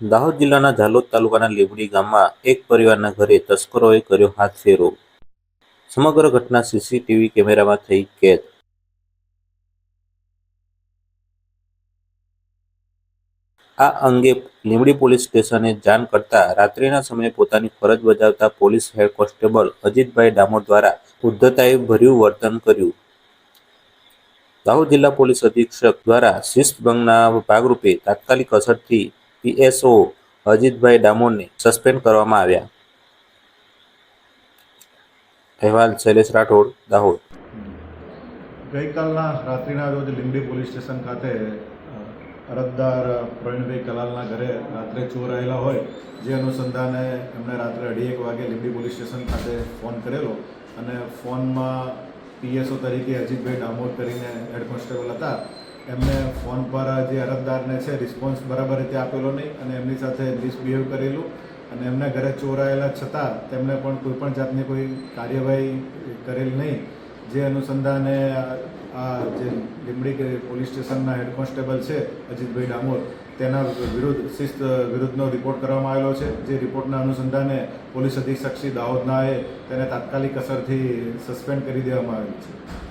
દાહોદ જિલ્લાના ઝાલોદ તાલુકાના લીંબડી ગામમાં એક પરિવારના ઘરે તસ્કરોએ કર્યો હાથફેરો સમગ્ર ઘટના સીસીટીવી કેમેરામાં થઈ કેદ. આ અંગે લીંબડી પોલીસ સ્ટેશને જાણ કરતા રાત્રિના સમયે પોતાની ફરજ બજાવતા police head constable Ajitbhai Damor દ્વારા ઉદ્ધતાએ ભર્યું વર્તન કર્યું. દાહોદ જિલ્લા પોલીસ અધિક્ષક દ્વારા શિસ્ત ભંગના ભાગરૂપે તાત્કાલિક અસરથી પીએસઓ અજીતભાઈ ડામોરને સસ્પેન્ડ કરવામાં આવ્યા. અહેવાલ શૈલેષ રાઠોડ, દાહોદ. ગઈકાલના રાત્રિના રોજ લીંબડી પોલીસ સ્ટેશન ખાતે અરજદાર પ્રવીણભાઈ કલાલના ઘરે રાત્રે ચોર રહેલા હોય, જે અનુસંધાને એમણે રાત્રે અઢી એક વાગે લીંબડી પોલીસ સ્ટેશન ખાતે ફોન કરેલો અને ફોનમાં પીએસઓ તરીકે અજીતભાઈ ડામોર કરીને હેડ કોન્સ્ટેબલ હતા. એમને ફોન પર જે અરજદારને છે રિસ્પોન્સ બરાબર રીતે આપેલો નહીં અને એમની સાથે મિસબિહેવ કરેલું અને એમના ઘરે ચોરાયેલા છતાં તેમણે પણ કોઈ પણ જાતની કોઈ કાર્યવાહી કરેલ નહીં. જે અનુસંધાને આ- આ જે લીમડી પોલીસ સ્ટેશનના હેડ કોન્સ્ટેબલ છે, અજીતભાઈ ડામોર, તેના વિરુદ્ધ શિસ્ત વિરુદ્ધનો રિપોર્ટ કરવામાં આવેલો છે. જે રિપોર્ટના અનુસંધાને પોલીસ અધિક્ષક શ્રી દાહોદનાએ તેને તાત્કાલિક અસરથી સસ્પેન્ડ કરી દેવામાં આવેલ છે.